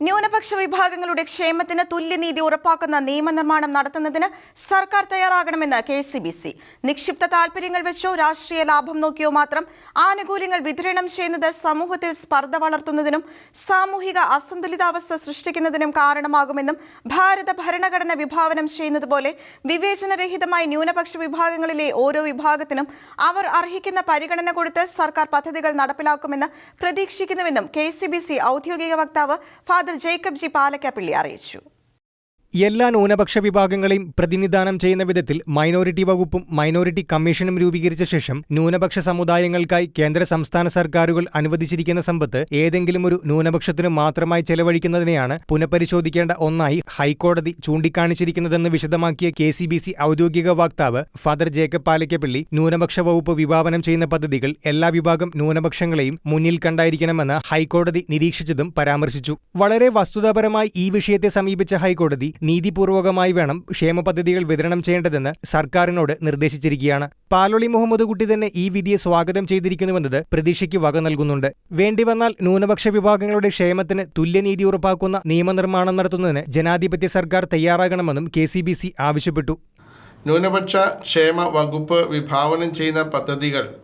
ന്യൂനപക്ഷ വിഭാഗങ്ങളുടെ ക്ഷേമത്തിന് തുല്യനീതി ഉറപ്പാക്കുന്ന നിയമനിർമ്മാണം നടത്തുന്നതിന് സർക്കാർ തയ്യാറാകണമെന്ന് കെ സി ബി സി. നിക്ഷിപ്ത താൽപര്യങ്ങൾ വെച്ചോ രാഷ്ട്രീയ ലാഭം നോക്കിയോ മാത്രം ആനുകൂല്യങ്ങൾ വിതരണം ചെയ്യുന്നത് സമൂഹത്തിൽ സ്പർദ്ധ വളർത്തുന്നതിനും സാമൂഹിക അസന്തുലിതാവസ്ഥ സൃഷ്ടിക്കുന്നതിനും കാരണമാകുമെന്നും ഭാരത ഭരണഘടന വിഭാവനം ചെയ്യുന്നതുപോലെ വിവേചനരഹിതമായി ന്യൂനപക്ഷ വിഭാഗങ്ങളിലെ ഓരോ വിഭാഗത്തിനും അവർ അർഹിക്കുന്ന പരിഗണന കൊടുത്ത് സർക്കാർ പദ്ധതികൾ നടപ്പിലാക്കുമെന്ന് പ്രതീക്ഷിക്കുന്നുവെന്നും കെ ഔദ്യോഗിക വക്താവ് ഫാദർ ജേക്കബ് ജി പാലക്കാപ്പിള്ളി അറിയിച്ചു. എല്ലാ ന്യൂനപക്ഷ വിഭാഗങ്ങളെയും പ്രതിനിധാനം ചെയ്യുന്ന വിധത്തിൽ മൈനോറിറ്റി വകുപ്പും മൈനോറിറ്റി കമ്മീഷനും രൂപീകരിച്ച ശേഷം ന്യൂനപക്ഷ സമുദായങ്ങൾക്കായി കേന്ദ്ര സംസ്ഥാന സർക്കാരുകൾ അനുവദിച്ചിരിക്കുന്ന സമ്പത്ത് ഏതെങ്കിലും ഒരു ന്യൂനപക്ഷത്തിനു മാത്രമായി ചെലവഴിക്കുന്നതിനെയാണ് പുനഃപരിശോധിക്കേണ്ട ഒന്നായി ഹൈക്കോടതി ചൂണ്ടിക്കാണിച്ചിരിക്കുന്നതെന്ന് വിശദമാക്കിയ കെ സി ബി സി ഔദ്യോഗിക വക്താവ് ഫാദർ ജേക്കബ് പാലക്കപ്പള്ളി ന്യൂനപക്ഷ വകുപ്പ് വിഭാവനം ചെയ്യുന്ന പദ്ധതികൾ എല്ലാ വിഭാഗം ന്യൂനപക്ഷങ്ങളെയും മുന്നിൽ കണ്ടായിരിക്കണമെന്ന് ഹൈക്കോടതി നിരീക്ഷിച്ചതും പരാമർശിച്ചു. വളരെ വസ്തുതാപരമായി ഈ വിഷയത്തെ സമീപിച്ച ഹൈക്കോടതി നീതിപൂർവകമായി വേണം ക്ഷേമ പദ്ധതികൾ വിതരണം ചെയ്യേണ്ടതെന്ന് സർക്കാരിനോട് നിർദ്ദേശിച്ചിരിക്കുകയാണ്. പാലൊളി മുഹമ്മദ് കുട്ടി തന്നെ ഈ വിധിയെ സ്വാഗതം ചെയ്തിരിക്കുന്നുവെന്നത് പ്രതീക്ഷയ്ക്ക് വക നൽകുന്നുണ്ട്. വേണ്ടിവന്നാൽ ന്യൂനപക്ഷ വിഭാഗങ്ങളുടെ ക്ഷേമത്തിന് തുല്യനീതി ഉറപ്പാക്കുന്ന നിയമനിർമ്മാണം നടത്തുന്നതിന് ജനാധിപത്യ സർക്കാർ തയ്യാറാകണമെന്നും കെ ആവശ്യപ്പെട്ടു. ന്യൂനപക്ഷ ക്ഷേമ വകുപ്പ് വിഭാവനം ചെയ്യുന്ന പദ്ധതികൾ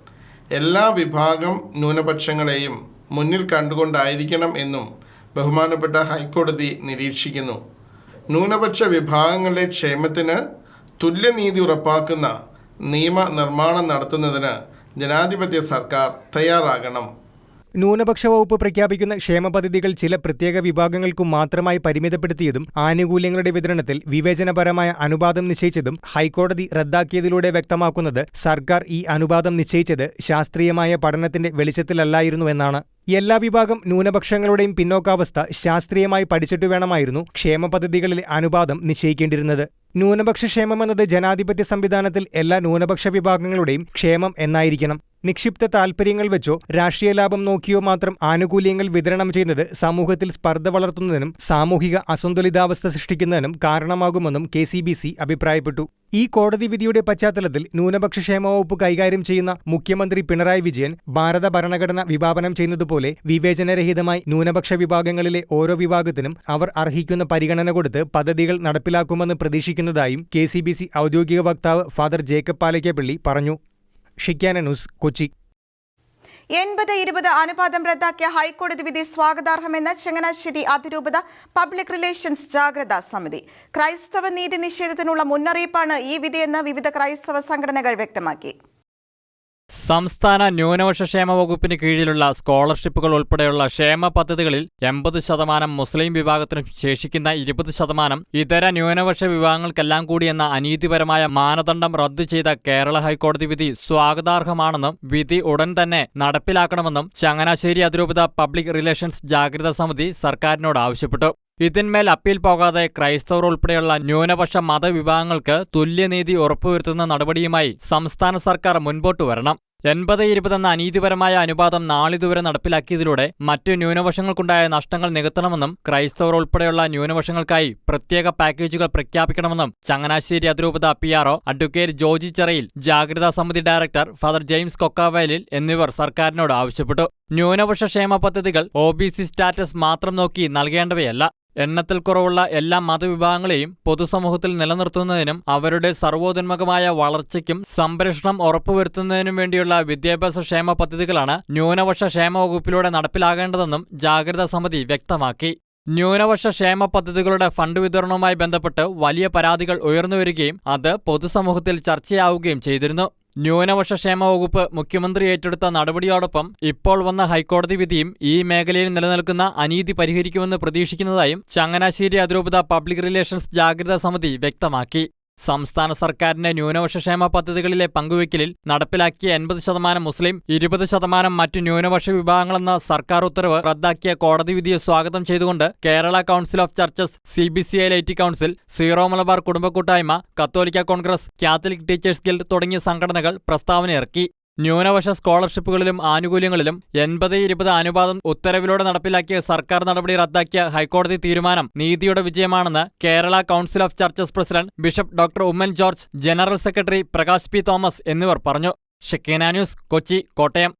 എല്ലാ വിഭാഗം ന്യൂനപക്ഷങ്ങളെയും മുന്നിൽ കണ്ടുകൊണ്ടായിരിക്കണം എന്നും ബഹുമാനപ്പെട്ട ഹൈക്കോടതി നിരീക്ഷിക്കുന്നു. ന്യൂനപക്ഷ വിഭാഗങ്ങളുടെ ക്ഷേമത്തിന് തുല്യനീതി ഉറപ്പാക്കുന്ന നിയമ നിർമ്മാണം നടത്തുന്നതിന് ജനാധിപത്യ സർക്കാർ തയ്യാറാകണം. ന്യൂനപക്ഷ വകുപ്പ് പ്രഖ്യാപിക്കുന്ന ക്ഷേമ പദ്ധതികൾ ചില പ്രത്യേക വിഭാഗങ്ങൾക്കു മാത്രമായി പരിമിതപ്പെടുത്തിയതും ആനുകൂല്യങ്ങളുടെ വിതരണത്തിൽ വിവേചനപരമായ അനുപാതം നിശ്ചയിച്ചതും ഹൈക്കോടതി റദ്ദാക്കിയതിലൂടെ വ്യക്തമാക്കുന്നത് സർക്കാർ ഈ അനുപാതം നിശ്ചയിച്ചത് ശാസ്ത്രീയമായ പഠനത്തിന്റെ വെളിച്ചത്തിലല്ലായിരുന്നുവെന്നാണ് എല്ലാ വിഭാഗം ന്യൂനപക്ഷങ്ങളുടെയും പിന്നോക്കാവസ്ഥ ശാസ്ത്രീയമായി പഠിച്ചിട്ടു വേണമായിരുന്നു ക്ഷേമ പദ്ധതികളിലെ അനുപാതം നിശ്ചയിക്കേണ്ടിരുന്നത് ന്യൂനപക്ഷ ക്ഷേമം എന്നത് ജനാധിപത്യ സംവിധാനത്തിൽ എല്ലാ ന്യൂനപക്ഷ വിഭാഗങ്ങളുടെയും ക്ഷേമം എന്നായിരിക്കണം. നിക്ഷിപ്ത താൽപ്പര്യങ്ങൾ വെച്ചോ രാഷ്ട്രീയ ലാഭം നോക്കിയോ മാത്രം ആനുകൂല്യങ്ങൾ വിതരണം ചെയ്യുന്നത് സമൂഹത്തിൽ സ്പർദ്ധ വളർത്തുന്നതിനും സാമൂഹിക അസന്തുലിതാവസ്ഥ സൃഷ്ടിക്കുന്നതിനും കാരണമാകുമെന്നും കെ അഭിപ്രായപ്പെട്ടു. ഈ കോടതി വിധിയുടെ പശ്ചാത്തലത്തിൽ ന്യൂനപക്ഷ ക്ഷേമ വകുപ്പ് കൈകാര്യം ചെയ്യുന്ന മുഖ്യമന്ത്രി പിണറായി വിജയൻ ഭാരത ഭരണഘടന വിഭാവനം ചെയ്യുന്നതുപോലെ വിവേചനരഹിതമായി ന്യൂനപക്ഷ വിഭാഗങ്ങളിലെ ഓരോ വിഭാഗത്തിനും അവർ അർഹിക്കുന്ന പരിഗണന കൊടുത്ത് പദ്ധതികൾ നടപ്പിലാക്കുമെന്ന് പ്രതീക്ഷിക്കുന്നതായും കെ ഔദ്യോഗിക വക്താവ് ഫാദർ ജേക്കബ് പാലയ്ക്കപ്പള്ളി പറഞ്ഞു. ഷിക്കാന ന്യൂസ് കൊച്ചി. എൺപത് ഇരുപത് അനുപാതം റദ്ദാക്കിയ ഹൈക്കോടതി വിധി സ്വാഗതാർഹമെന്ന് ചങ്ങനാശ്ശേരി അതിരൂപത പബ്ലിക് റിലേഷൻസ് ജാഗ്രതാ സമിതി. ക്രൈസ്തവ നീതി നിഷേധത്തിനുള്ള മുന്നറിയിപ്പാണ് ഈ വിധിയെന്ന് വിവിധ ക്രൈസ്തവ സംഘടനകൾ വ്യക്തമാക്കി. സംസ്ഥാന ന്യൂനപക്ഷ ക്ഷേമ വകുപ്പിന് കീഴിലുള്ള സ്കോളർഷിപ്പുകൾ ഉൾപ്പെടെയുള്ള ക്ഷേമ പദ്ധതികളിൽ എൺപത് ശതമാനം മുസ്ലിം വിഭാഗത്തിനും ശേഷിക്കുന്ന ഇരുപത് ശതമാനം ഇതര ന്യൂനപക്ഷ വിഭാഗങ്ങൾക്കെല്ലാം കൂടി എന്ന അനീതിപരമായ മാനദണ്ഡം റദ്ദു ചെയ്ത കേരള ഹൈക്കോടതി വിധി സ്വാഗതാർഹമാണെന്നും വിധി ഉടൻ തന്നെ നടപ്പിലാക്കണമെന്നും ചങ്ങനാശ്ശേരി അതിരൂപത പബ്ലിക് റിലേഷൻസ് ജാഗ്രതാ സമിതി സർക്കാരിനോട് ആവശ്യപ്പെട്ടു. ഇതിന്മേൽ അപ്പീൽ പോകാതെ ക്രൈസ്തവർ ഉൾപ്പെടെയുള്ള ന്യൂനപക്ഷ മതവിഭാഗങ്ങൾക്ക് തുല്യനീതി ഉറപ്പുവരുത്തുന്ന നടപടിയുമായി സംസ്ഥാന സർക്കാർ മുൻപോട്ട് വരണം. എൺപത് ഇരുപതെന്ന അനീതിപരമായ അനുപാതം നാളിതുവരെ നടപ്പിലാക്കിയതിലൂടെ മറ്റു ന്യൂനപക്ഷങ്ങൾക്കുണ്ടായ നഷ്ടങ്ങൾ നികത്തണമെന്നും ക്രൈസ്തവർ ഉൾപ്പെടെയുള്ള ന്യൂനപക്ഷങ്ങൾക്കായി പ്രത്യേക പാക്കേജുകൾ പ്രഖ്യാപിക്കണമെന്നും ചങ്ങനാശ്ശേരി അതിരൂപത P RO advocate Joji Cherayil ജാഗ്രതാ സമിതി ഡയറക്ടർ ഫാദർ ജെയിംസ് കൊക്കാവയലിൽ എന്നിവർ സർക്കാരിനോട് ആവശ്യപ്പെട്ടു. ന്യൂനപക്ഷ ക്ഷേമ പദ്ധതികൾ ഒ ബി സി സ്റ്റാറ്റസ് മാത്രം നോക്കി നൽകേണ്ടവയല്ല. എണ്ണത്തിൽ കുറവുള്ള എല്ലാ മതവിഭാഗങ്ങളെയും പൊതുസമൂഹത്തിൽ നിലനിർത്തുന്നതിനും അവരുടെ സർവോന്മുഖമായ വളർച്ചയ്ക്കും സംരക്ഷണം ഉറപ്പുവരുത്തുന്നതിനും വേണ്ടിയുള്ള വിദ്യാഭ്യാസ ക്ഷേമ പദ്ധതികളാണ് ന്യൂനപക്ഷ ക്ഷേമ വകുപ്പിലൂടെ നടപ്പിലാകേണ്ടതെന്നും ജാഗ്രതാ സമിതി വ്യക്തമാക്കി. ന്യൂനപക്ഷ ക്ഷേമ പദ്ധതികളുടെ ഫണ്ട് വിതരണവുമായി ബന്ധപ്പെട്ട് വലിയ പരാതികൾ ഉയർന്നുവരികയും അത് പൊതുസമൂഹത്തിൽ ചർച്ചയാവുകയും ചെയ്തിരുന്നു. ന്യൂനപക്ഷ ക്ഷേമ വകുപ്പ് മുഖ്യമന്ത്രി ഏറ്റെടുത്ത നടപടിയോടൊപ്പം ഇപ്പോൾ വന്ന ഹൈക്കോടതി വിധിയും ഈ മേഖലയിൽ നിലനിൽക്കുന്ന അനീതി പരിഹരിക്കുമെന്ന് പ്രതീക്ഷിക്കുന്നതായും ചങ്ങനാശ്ശേരി അതിരൂപത പബ്ലിക് റിലേഷൻസ് ജാഗ്രതാ സമിതി വ്യക്തമാക്കി. സംസ്ഥാന സർക്കാരിന്റെ ന്യൂനപക്ഷ ക്ഷേമ പദ്ധതികളിലെ പങ്കുവയ്ക്കലിൽ നടപ്പിലാക്കിയ എൺപത് ശതമാനം മുസ്ലിം ഇരുപത് ശതമാനം മറ്റ് ന്യൂനപക്ഷ വിഭാഗങ്ങളെന്ന സർക്കാർ ഉത്തരവ് റദ്ദാക്കിയ കോടതി വിധിയെ സ്വാഗതം ചെയ്തുകൊണ്ട് Kerala council of churches C B C I laity council Syro Malabar കുടുംബ കൂട്ടായ്മ കത്തോലിക്ക കോൺഗ്രസ് കാത്തലിക് ടീച്ചേഴ്സ് ഗിൽഡ് തുടങ്ങിയ സംഘടനകൾ പ്രസ്താവനയിറക്കി. ന്യൂനപക്ഷ സ്കോളർഷിപ്പുകളിലും ആനുകൂല്യങ്ങളിലും എൺപത് ഇരുപത് അനുപാതം ഉത്തരവിലൂടെ നടപ്പിലാക്കിയ സർക്കാർ നടപടി റദ്ദാക്കിയ ഹൈക്കോടതി തീരുമാനം നീതിയുടെ വിജയമാണെന്ന് Kerala council of churches president bishop doctor Oommen George general secretary Prakash P Thomas എന്നിവർ പറഞ്ഞു. ഷെക്കീന ന്യൂസ് കൊച്ചി കോട്ടയം.